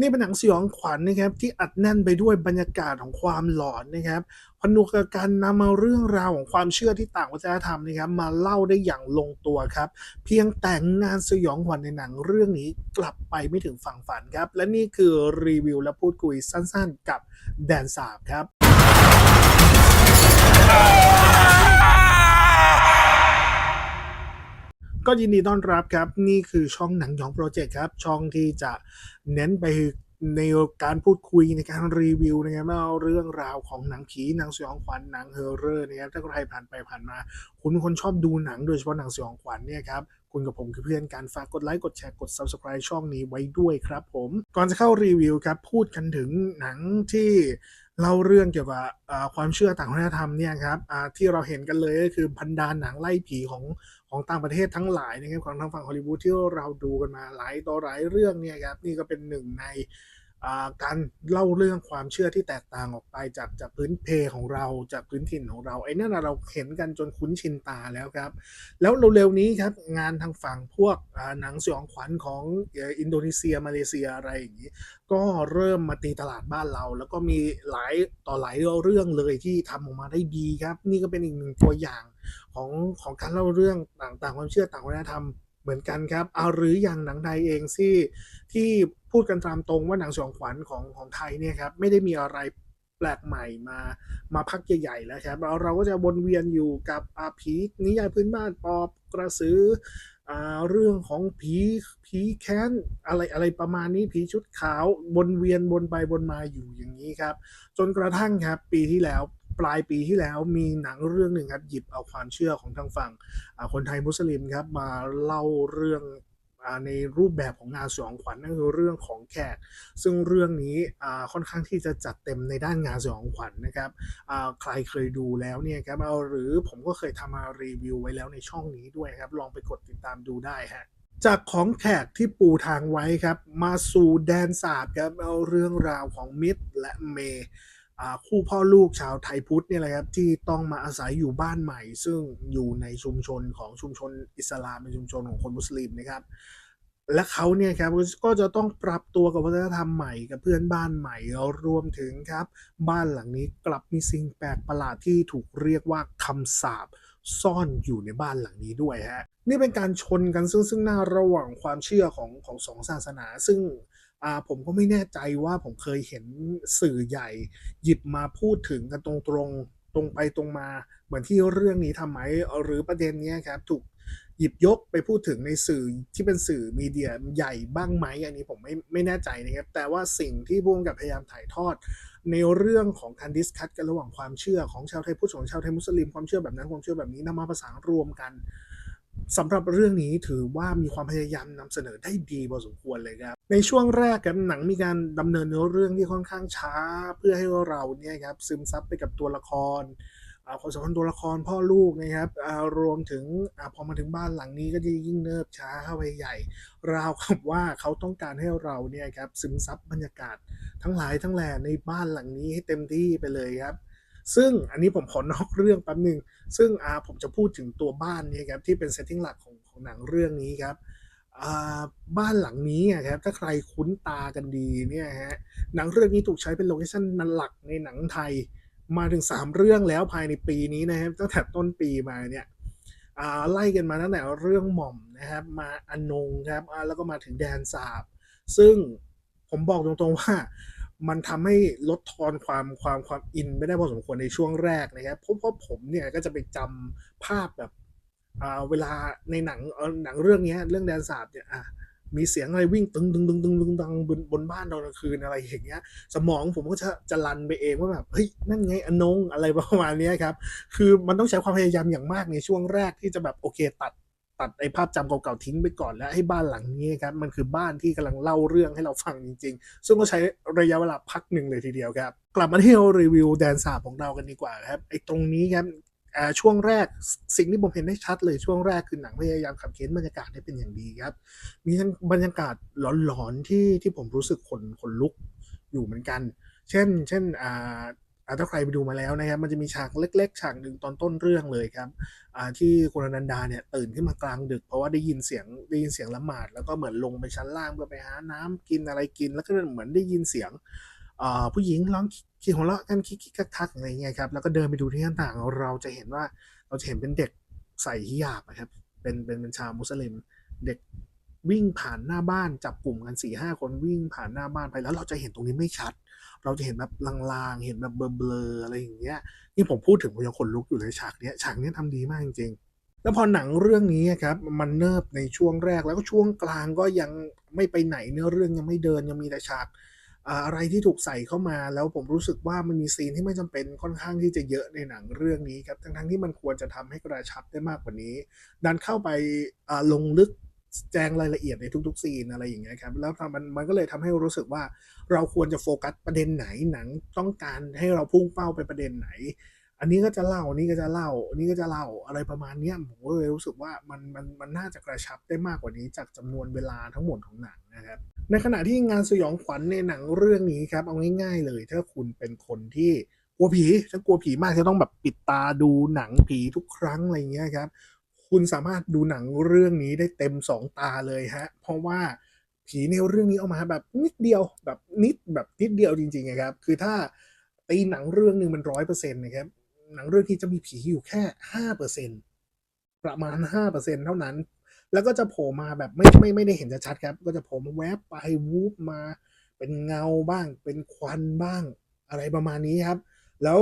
นี่เป็นหนังสยองขวัญนะครับที่อัดแน่นไปด้วยบรรยากาศของความหลอนนะครับผนวกกับการนำมาเรื่องราวของความเชื่อที่ต่างวัฒนธรรมนะครับมาเล่าได้อย่างลงตัวครับ เพียงแต่งานสยองขวัญในหนังเรื่องนี้กลับไปไม่ถึงฝั่งฝันครับ และนี่คือรีวิวและพูดคุยสั้นๆ กับแดนสาบครับ ก็ยินดีต้อนรับครับ นี่คือช่องหนังหยองโปรเจกต์ครับ ช่องที่จะเน้นไปในการพูดคุยในการรีวิวนะครับเอาเรื่องราวของหนังผีหนังสยองขวัญหนังเฮอร์เรอร์นะครับถ้าใครผ่านไปผ่านมา คุณเป็นคนชอบดูหนังโดยเฉพาะหนังสยองขวัญเนี่ยครับคุณกับผมคือเพื่อนการฝากกดไลค์กดแชร์กด Subscribe ช่องนี้ไว้ด้วยครับผมก่อนจะเข้ารีวิวครับพูดกันถึงหนังที่เล่าเรื่องเกี่ยวกับความเชื่อต่างวัฒนธรรมเนี่ยครับที่เราเห็นกันเลยก็คือบรรดาหนังไล่ผีของ ของต่างประเทศทั้งหลายนะครับของทางฝั่งฮอลลีวูดที่เราดูกันมาหลายต่อหลายเรื่องเนี่ยครับนี่ก็เป็นหนึ่งใน การเล่าเรื่องความเชื่อที่แตกต่างออกไปจากจากพื้นเพของเราจากพื้นถิ่นของเราไอ้นั่นเราเห็นกันจนคุ้นชินตาแล้วครับ แล้วเร็วๆนี้ครับงานทางฝั่งพวกหนังสยองขวัญของอินโดนีเซียมาเลเซียอะไรอย่างนี้ ก็เริ่มมาตีตลาดบ้านเรา แล้วก็มีหลายต่อหลายเรื่องเลยที่ทำออกมาได้ดีครับ นี่ก็เป็นอีกหนึ่งตัวอย่างของของการเล่าเรื่องต่างๆ ความเชื่อต่างวัฒนธรรม เหมือนกันครับ เอาหรืออย่างหนังไทยเองที่ที่พูดกันตามตรงว่าหนังสยองขวัญของของไทยเนี่ยครับไม่ได้มีอะไรแปลกใหม่มามาพักใหญ่ๆแล้วครับเราเราก็จะวนเวียนอยู่กับอาผีนิยายพื้นบ้านปอบกระสืออ่าเรื่องของผีผีแค้นอะไรอะไรประมาณนี้ผีชุดขาววนเวียนวนไปวนมาอยู่อย่างนี้ครับ จนกระทั่งครับปีที่แล้ว ปลายปีที่แล้วมีหนังเรื่องหนึ่งครับหยิบเอาความเชื่อของทางฝั่งคนไทยมุสลิมครับมาเล่าเรื่องในรูปแบบของงานสยองขวัญนั่นคือเรื่องของแขก ซึ่งเรื่องนี้ค่อนข้างที่จะจัดเต็มในด้านงานสยองขวัญนะครับใครเคยดูแล้วเนี่ยครับเอาหรือผมก็เคยทำมารีวิวไว้แล้วในช่องนี้ด้วยครับ ลองไปกดติดตามดูได้ฮะจากของแขกที่ปูทางไว้ครับ มาสู่แดนศาสตร์ครับเอาเรื่องราวของมิตรและเมย์ คู่พ่อลูกชาวไทยพุทธเนี่ยแหละครับที่ต้องมาอาศัยอยู่บ้านใหม่ ซึ่งอยู่ในชุมชนของชุมชนอิสลามเป็นชุมชนของคนมุสลิมนะครับ และเขาเนี่ยครับก็จะต้องปรับตัวกับวัฒนธรรมใหม่กับเพื่อนบ้านใหม่แล้วรวมถึงครับ บ้านหลังนี้กลับมีสิ่งแปลกประหลาดที่ถูกเรียกว่าคำสาปซ่อนอยู่ในบ้านหลังนี้ด้วยฮะนี่เป็นการชนกันซึ่งซึ่งหน้าระหว่างความเชื่อของของสองศาสนา ซึ่ง ผมก็ไม่แน่ใจว่าผมเคยเห็นสื่อใหญ่ หยิบมาพูดถึงกันตรงๆตรงไปตรงมา เหมือนที่เรื่องนี้ทำไหมหรือประเด็นนี้ครับถูกหยิบยกไปพูดถึงในสื่อที่เป็นสื่อมีเดียใหญ่บ้างไหมอันนี้ผมไม่ไม่แน่ใจนะครับ แต่ว่าสิ่งที่พุ่งกับพยายามถ่ายทอด ในเรื่องของการดิสคัตกันระหว่างความเชื่อของชาวไทยพุทธของชาวไทยมุสลิมความเชื่อแบบนั้นความเชื่อแบบนี้นำมาประสานรวมกัน สำหรับเรื่องนี้ถือว่ามีความพยายามนำเสนอได้ดีพอสมควรเลยครับ ในช่วงแรกครับหนังมีการดำเนินเนื้อเรื่องที่ค่อนข้างช้า เพื่อให้เราเนี่ยครับซึมซับไปกับตัวละครความสัมพันธ์ตัวละครพ่อลูกนะครับรวมถึงอพอมาถึงบ้านหลังนี้ก็จะยิ่งเนิบช้าเข้าไปใหญ่ ราวกับว่าเขาต้องการให้เราเนี่ยครับซึมซับบรรยากาศทั้งหลายทั้งแหล่ในบ้านหลังนี้ให้เต็มที่ไปเลยครับ ซึ่งอันนี้ผมขอนอกเรื่องแป๊บหนึ่ง ซึ่งอ่าผมจะพูดถึงตัวบ้านนี่ครับที่เป็นเซตติ้งหลักของของหนังเรื่องนี้ครับบ้านหลังนี้ครับถ้าใครคุ้นตากันดีเนี่ยฮะหนังเรื่องนี้ถูกใช้เป็นโลเคชั่นนันหลักในหนังไทย มาถึง 3 เรื่องแล้วภายในปีนี้นะครับตั้งแต่ต้นปีมาเนี่ยไล่กันมาตั้งแต่เรื่องหม่อมนะครับมาอนงครับแล้วก็มาถึงแดนสาบ ซึ่งผมบอกตรงๆว่า มันทำให้ลดทอนความความความอินไม่ได้พอสมควรในช่วงแรกนะครับเพราะเพราะผมเนี่ยก็จะไปจำภาพแบบอ่าเวลาในหนังหนังเรื่องนี้เรื่องแดนสาบเนี่ยอะมีเสียงอะไรวิ่งตึงตึงตึงตึงตึงตึงบนบนบ้านตอนกลางคืนอะไรอย่างเงี้ย สมองผมก็จะจะรันไปเองว่าแบบเฮ้ยนั่นไงอนงอะไรประมาณนี้ครับ คือมันต้องใช้ความพยายามอย่างมากในช่วงแรกที่จะแบบโอเคตัด ตัดไอ้ภาพจำเก่าๆทิ้งไปก่อนแล้วให้บ้านหลังนี้ครับมันคือบ้านที่กำลังเล่าเรื่องให้เราฟังจริง ๆ ซึ่งก็ใช้ระยะเวลาพักหนึ่งเลยทีเดียวครับ กลับมาที่รีวิวแดนสาบของเรากันดีกว่าครับไอ้ตรงนี้ครับช่วงแรกสิ่งที่ผมเห็นได้ชัดเลยช่วงแรกคือหนังพยายามขับเค้นบรรยากาศได้เป็นอย่างดีครับ มีทั้งบรรยากาศหลอนๆที่ที่ผมรู้สึกขนขนลุกอยู่เหมือนกัน เช่น เช่นอ่า ถ้าใครไปดูมาแล้วนะครับ มันจะมีฉากเล็ก ๆ ฉากหนึ่งตอนต้นเรื่องเลยครับที่คุณอนันดาเนี่ยตื่นขึ้นมากลางดึก เพราะว่าได้ยินเสียงได้ยินเสียงละหมาด แล้วก็เหมือนลงไปชั้นล่างเพื่อไปหาน้ำกินอะไรกิน แล้วก็เหมือนได้ยินเสียงผู้หญิงร้องคิดหัวเราะกันคิกๆคักๆอะไรเงี้ยครับแล้วก็เดินไปดูที่หน้าต่างเราจะเห็นว่าเราจะเห็นเป็นเด็กใส่ฮิญาบนะครับเป็นเป็นเป็นชาวมุสลิมเด็ก วิ่งผ่านหน้าบ้านจับกลุ่มกันสี่ห้าคนวิ่งผ่านหน้าบ้านไปแล้ว เราจะเห็นตรงนี้ไม่ชัด เราจะเห็นแบบลางๆ เห็นแบบเบลอๆอะไรอย่างเงี้ยนี่ผมพูดถึงผมยังขนลุกอยู่เลยฉากเนี้ยฉากเนี้ยทำดีมากจริงๆ แล้วพอหนังเรื่องนี้ครับมันเนิบในช่วงแรกแล้วก็ช่วงกลางก็ยังไม่ไปไหนเนื้อเรื่องยังไม่เดินยังมีแต่ฉากอะไรที่ถูกใส่เข้ามาแล้วผมรู้สึกว่ามันมีซีนที่ไม่จำเป็นค่อนข้างที่จะเยอะในหนังเรื่องนี้ครับทั้งๆที่มันควรจะทำให้กระชับได้มากกว่านี้ ดันเข้าไปลงลึก แจงรายละเอียดในทุก ๆ ซีนอะไรอย่างเงี้ยครับแล้วมันมันก็เลยทำให้รู้สึกว่าเราควรจะโฟกัสประเด็นไหนหนังต้องการให้เราพุ่งเป้าไปประเด็นไหน อันนี้ก็จะเล่าอันนี้ก็จะเล่าอันนี้ก็จะเล่าอะไรประมาณเนี้ยผมก็เลยรู้สึกว่ามันมันมันน่าจะกระชับได้มากกว่านี้จากจำนวนเวลาทั้งหมดของหนังนะครับในขณะที่งานสยองขวัญในหนังเรื่องนี้ครับเอาง่ายๆเลย ถ้าคุณเป็นคนที่กลัวผีถ้ากลัวผีมากจะต้องแบบปิดตาดูหนังผีทุกครั้งอะไรเงี้ยครับ คุณสามารถดูหนังเรื่องนี้ได้เต็มสองตาเลยฮะ เพราะว่าผีในเรื่องนี้เอามาแบบนิดเดียวแบบนิดแบบนิดเดียวจริงๆนะครับ คือถ้าตีหนังเรื่องหนึ่งมันร้อยเปอร์เซ็นต์นะครับ หนังเรื่องที่จะมีผีอยู่แค่ห้าเปอร์เซ็นตประมาณห้าเปอร์เซ็นเท่านั้น แล้วก็จะโผล่มาแบบไม่ไม่ไม่ได้เห็นชัดๆครับ ก็จะโผล่มาแวบไปวูบมา เป็นเงาบ้าง เป็นควันบ้าง อะไรประมาณนี้ครับ แล้ว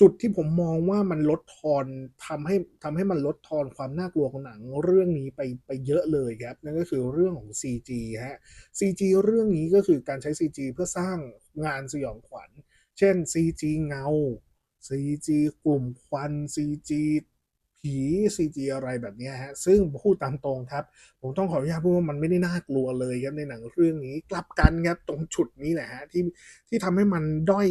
จุดที่ผมมองว่ามันลดทอนทำให้ทำให้มันลดทอนความน่ากลัวของหนังเรื่องนี้ไปไปเยอะเลยครับ นั่นก็คือเรื่องของ CG ฮะ CG เรื่องนี้ก็คือการใช้ CG เพื่อสร้างงานสยองขวัญ เช่น CG เงา CG กลุ่มควัน CG ผี CG อะไรแบบนี้ฮะ ซึ่งพูดตามตรงครับ ผมต้องขออนุญาตพูดว่ามันไม่ได้น่ากลัวเลยครับในหนังเรื่องนี้ กลับกันครับตรงจุดนี้แหละฮะที่ที่ทำให้มันด้อย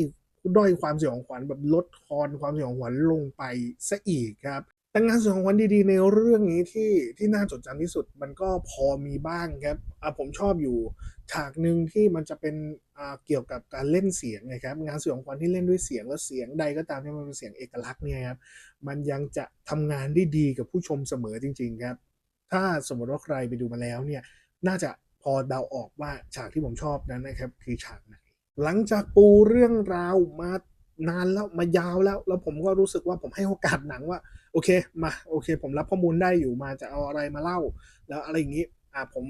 ด้อยความสยองขวัญแบบลดทอนความสยองขวัญลงไปซะอีกครับแต่งานสยองขวัญดีๆ ในเรื่องนี้ที่ที่น่าจดจำที่สุดมันก็พอมีบ้างครับอะผมชอบอยู่ฉากหนึ่งที่มันจะเป็นอ่าเกี่ยวกับการเล่นเสียงนะครับ งานสยองขวัญที่เล่นด้วยเสียงและเสียงใดก็ตามที่มันเป็นเสียงเอกลักษณ์เนี่ยครับมันยังจะทำงานได้ดีกับผู้ชมเสมอจริง ๆ ครับ ถ้าสมมติว่าใครไปดูมาแล้วเนี่ยน่าจะพอเดาออกว่าฉากที่ผมชอบนั้นนะครับคือฉากไหน หลังจากปูเรื่องราวมานานแล้วมายาวแล้ว แล้วผมก็รู้สึกว่าผมให้โอกาสหนังว่า โอเคมาโอเค ผมรับข้อมูลได้อยู่มาจะเอาอะไรมาเล่า แล้วอะไรอย่างนี้อ่าผม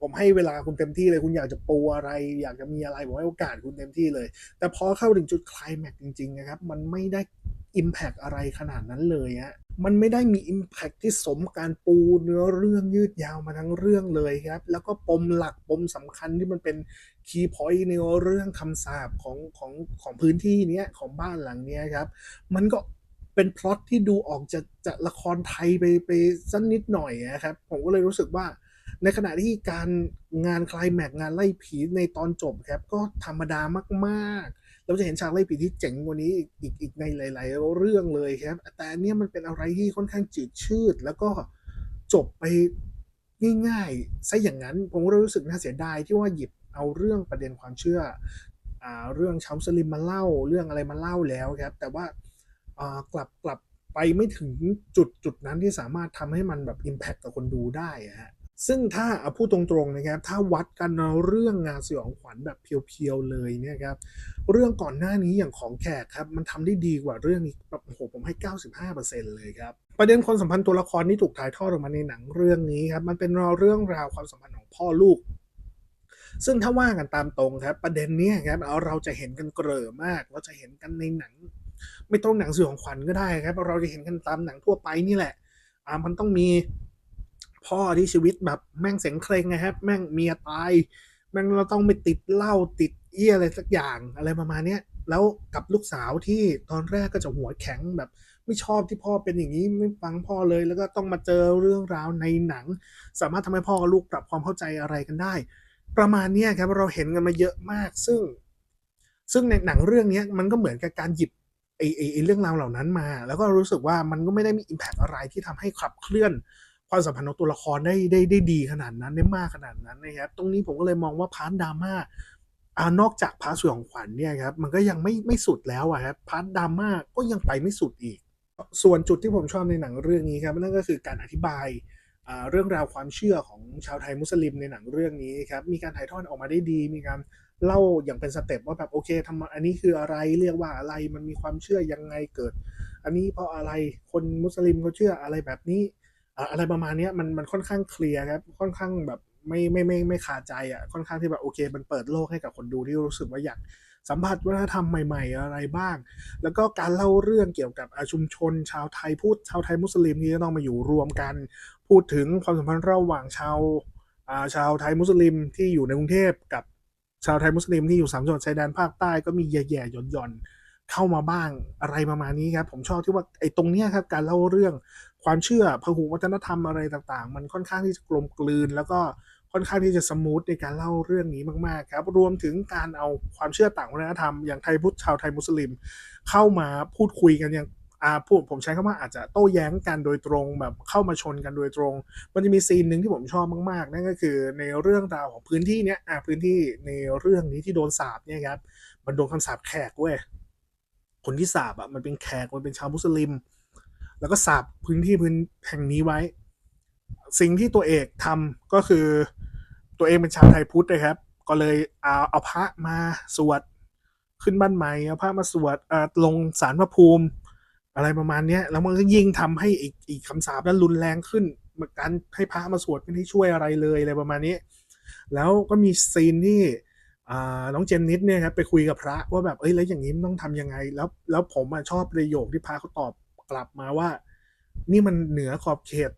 ผมให้เวลาคุณเต็มที่เลยคุณอยากจะปูอะไร อยากจะมีอะไรผมให้โอกาสคุณเต็มที่เลย แต่พอเข้าถึงจุดคลายแม็กจริงๆนะครับ มันไม่ได้ Impact อะไรขนาดนั้นเลยฮะมันไม่ได้มี Impact ที่สมการปูเนื้อเรื่องยืดยาวมาทั้งเรื่องเลยครับ แล้วก็ปมหลักปมสำคัญที่มันเป็นคีย์พอยต์ในเรื่องคำสาปของของของพื้นที่เนี้ยของบ้านหลังเนี้ยครับ มันก็เป็นพล็อตที่ดูออกจะจะละครไทยไปไปสักนิดหน่อยนะครับ ผมก็เลยรู้สึกว่าในขณะที่การงานคลายแม็กงานไล่ผีในตอนจบครับก็ธรรมดามากๆ เราจะเห็นฉากไล่ผีที่เจ๋งกว่านี้อีกอีกอีกในหลาย ๆ เรื่องเลยครับ แต่อันนี้มันเป็นอะไรที่ค่อนข้างจืดชืด แล้วก็จบไปง่ายๆซะอย่างนั้น ผมก็รู้สึกน่าเสียดายที่ว่าหยิบเอาเรื่องประเด็นความเชื่ออเรื่องชาวสลิมมาเล่าเรื่องอะไรมาเล่าแล้วครับ แต่ว่ากลับกลับไปไม่ถึงจุดจุดนั้นที่สามารถทำให้มันแบบ Impact กับคนดูได้ฮะ ซึ่งถ้าเอาพูดตรงๆนะครับ ถ้าวัดกันเอาเรื่องงานสยองขวัญแบบเพียวๆเลยเนี่ยครับ เรื่องก่อนหน้านี้อย่างของแขกครับ มันทำได้ดีกว่าเรื่องนี้แบบโอ้โหผมให้ 95%เลยครับ ประเด็นความสัมพันธ์ตัวละครที่ถูกถ่ายทอดออกมาในหนังเรื่องนี้ครับ มันเป็นเรื่องราวความสัมพันธ์ของพ่อลูก ซึ่งถ้าว่ากันตามตรงครับ ประเด็นนี้ครับเอาเราจะเห็นกันเกลอมาก เราจะเห็นกันในหนัง ไม่ต้องหนังสยองขวัญก็ได้ครับ เราจะเห็นกันตามหนังทั่วไปนี่แหละอ่ามันต้องมี พ่อที่ชีวิตแบบแม่งเสียงเคร่งนะครับ แม่งเมียตาย แม่งเราต้องไปติดเหล้าติดเอี้ยอะไรสักอย่างอะไรประมาณเนี้ยแล้วกับลูกสาวที่ตอนแรกก็จะหัวแข็งแบบ ไม่ชอบที่พ่อเป็นอย่างนี้ไม่ฟังพ่อเลย แล้วก็ต้องมาเจอเรื่องราวในหนัง สามารถทำให้พ่อกับลูกปรับความเข้าใจอะไรกันได้ ประมาณนี้ครับเราเห็นกันมาเยอะมาก ซึ่ง ซึ่งในหนังเรื่องนี้มันก็เหมือนกับการหยิบไอ้ไอ้เรื่องราวเหล่านั้นมา แล้วก็รู้สึกว่ามันก็ไม่ได้มี Impact อะไรที่ทำให้ขับเคลื่อน ความสัมพันธ์ของตัวละครได้ได้ได้ดีขนาดนั้นได้มากขนาดนั้นนะครับ ตรงนี้ผมก็เลยมองว่าพาร์ทดราม่าอ่านอกจากพาร์ทสยองขวัญเนี่ยครับมันก็ยังไม่ไม่สุดแล้วอะครับพาร์ทดราม่าก็ยังไปไม่สุดอีก ส่วนจุดที่ผมชอบในหนังเรื่องนี้ครับนั่นก็คือการอธิบายเรื่องราวความเชื่อของชาวไทยมุสลิมในหนังเรื่องนี้ครับมีการถ่ายทอดออกมาได้ดี มีการเล่าอย่างเป็นสเต็ปว่าแบบโอเคทำอันนี้คืออะไรเรียกว่าอะไรมันมีความเชื่อยังไงเกิด อันนี้เพราะอะไรคนมุสลิมเขาเชื่ออะไรแบบนี้ อะไรประมาณนี้มันมันค่อนข้างเคลียร์ครับค่อนข้างแบบไม่ไม่ไม่ไม่คาใจอะค่อนข้างที่แบบโอเค มันเปิดโลกให้กับคนดูที่รู้สึกว่าอยากสัมผัสวัฒนธรรมใหม่ๆอะไรบ้าง แล้วก็การเล่าเรื่องเกี่ยวกับอาชุมชน ชาวไทยพูดชาวไทยมุสลิมที่จะต้องมาอยู่รวมกัน พูดถึงความสัมพันธ์ระหว่างชาวชาวไทยมุสลิมที่อยู่ในกรุงเทพกับชาวไทยมุสลิมที่อยู่สามจังหวัดชายแดนภาคใต้ก็มีแย่ๆหย่อนๆ เข้ามาบ้างอะไรประมาณนี้ครับ ผมชอบที่ว่าไอ้ตรงเนี้ยครับการเล่าเรื่องความเชื่อพหุวัฒนธรรมอะไรต่างๆ มันค่อนข้างที่จะกลมกลืน แล้วก็ค่อนข้างที่จะสมูทในการเล่าเรื่องนี้มากๆครับ รวมถึงการเอาความเชื่อต่างวัฒนธรรมอย่างไทยพุทธชาวไทยมุสลิม เข้ามาพูดคุยกันอย่างอาพูดผมใช้คำว่าอาจจะโต้แย้งกันโดยตรงแบบเข้ามาชนกันโดยตรง มันจะมีซีนหนึ่งที่ผมชอบมากๆ นั่นก็คือในเรื่องราวของพื้นที่เนี้ยอ่าพื้นที่ในเรื่องนี้ที่โดนสาบเนี่ยครับมันโดนคำสาปแขกเว้ย คนที่สาบอะมันเป็นแขกมันเป็นชาวมุสลิม แล้วก็สาบพื้นที่พื้นแห่งนี้ไว้ สิ่งที่ตัวเอกทำก็คือตัวเองเป็นชาวไทยพุทธนะครับ ก็เลยเอาเอาพระมาสวดขึ้นบ้านใหม่เอาพระมาสวดเออลงสารพระภูมิ อะไรประมาณเนี้ยแล้วมันก็ยิ่งทำให้อีกอีกคำสาปนั้นรุนแรงขึ้นการให้พระมาสวดไม่ได้ช่วยอะไรเลยอะไรประมาณนี้ แล้วก็มีซีนที่ น้องเจนนิดเนี่ยครับไปคุยกับพระว่าแบบเอ้ยแล้วอย่างนี้มันต้องทำยังไง แล้วแล้วผมอะชอบประโยคที่พระเขาตอบกลับมาว่า นี่มันเหนือขอบเขต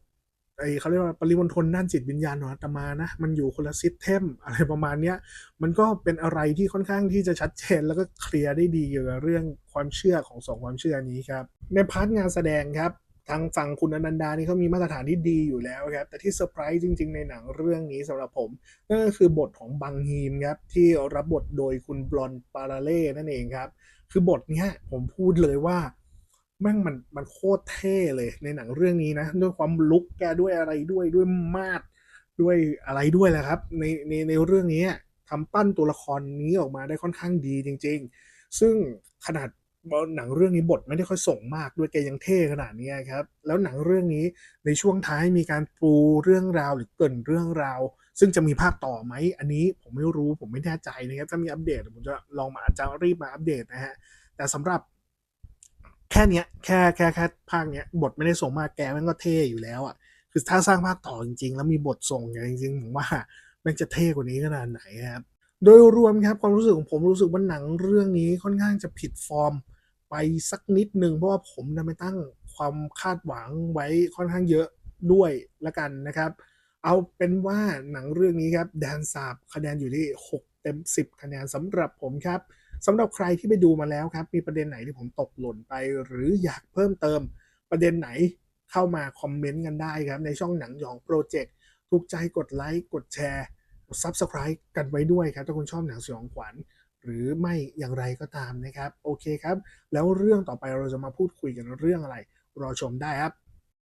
ไอเขาเรียกว่าปริมณฑลด้านจิตวิญญาณของอาตมานะ มันอยู่คนละซิสเทมอะไรประมาณเนี้ย มันก็เป็นอะไรที่ค่อนข้างที่จะชัดเจนแล้วก็เคลียร์ได้ดีเกี่ยวกับเรื่องความเชื่อของสองความเชื่อนี้ครับ ในพาร์ทงานแสดงครับ ทางฝั่งคุณอนันดานี่เขามีมาตรฐานที่ดีอยู่แล้วครับ แต่ที่เซอร์ไพรส์จริง ๆ ในหนังเรื่องนี้สำหรับผมนั่นก็คือบทของบังฮีมครับ ที่รับบทโดยคุณบลอนปาราเล่นั่นเองครับ คือบทเนี้ยผมพูดเลยว่าแม่งมันมันโคตรเท่เลยในหนังเรื่องนี้นะ ด้วยความลุกแกด้วยอะไรด้วยด้วยมาดด้วยอะไรด้วยแหละครับ ในในในเรื่องนี้ทำปั้นตัวละครนี้ออกมาได้ค่อนข้างดีจริง ๆ ซึ่งขนาด หนังเรื่องนี้บทไม่ได้ค่อยส่งมากด้วยแกยังเท่ขนาดนี้ครับ แล้วหนังเรื่องนี้ในช่วงท้ายมีการปูเรื่องราวหรือเกินเรื่องราว ซึ่งจะมีภาคต่อไหมอันนี้ผมไม่รู้ผมไม่แน่ใจนะครับถ้ามีอัปเดตผมจะลองมาอาจจะรีบมาอัปเดตนะฮะแต่สำหรับแค่เนี้ยแค่แค่แค่ภาคเนี้ยบทไม่ได้ส่งมากแกมันก็เท่อยู่แล้วอะคือถ้าสร้างภาคต่อจริงๆ แล้วมีบทส่งอย่างจริงๆผมว่ามันจะเท่กว่านี้ขนาดไหนครับโดยรวมครับความรู้สึกของผมรู้สึกว่าหนังเรื่องนี้ค่อนข้างจะผิดฟอร์ม ไปสักนิดหนึ่งเพราะว่าผมนะไม่ตั้งความคาดหวังไว้ค่อนข้างเยอะด้วยละกันนะครับ เอาเป็นว่าหนังเรื่องนี้ครับแดนสาบคะแนนอยู่ที่ 6 เต็ม 10 คะแนนสำหรับผมครับสำหรับใครที่ไปดูมาแล้วครับ มีประเด็นไหนที่ผมตกหล่นไป หรืออยากเพิ่มเติมประเด็นไหนเข้ามาคอมเมนต์กันได้ครับ ในช่องหนังหยองโปรเจกต์ถูกใจกดไลค์กดแชร์กด Subscribe กันไว้ด้วยครับ ถ้าคุณชอบหนังสยองขวัญ หรือไม่อย่างไรก็ตามนะครับ โอเคครับ แล้วเรื่องต่อไปเราจะมาพูดคุยกันเรื่องอะไร รอชมได้ครับ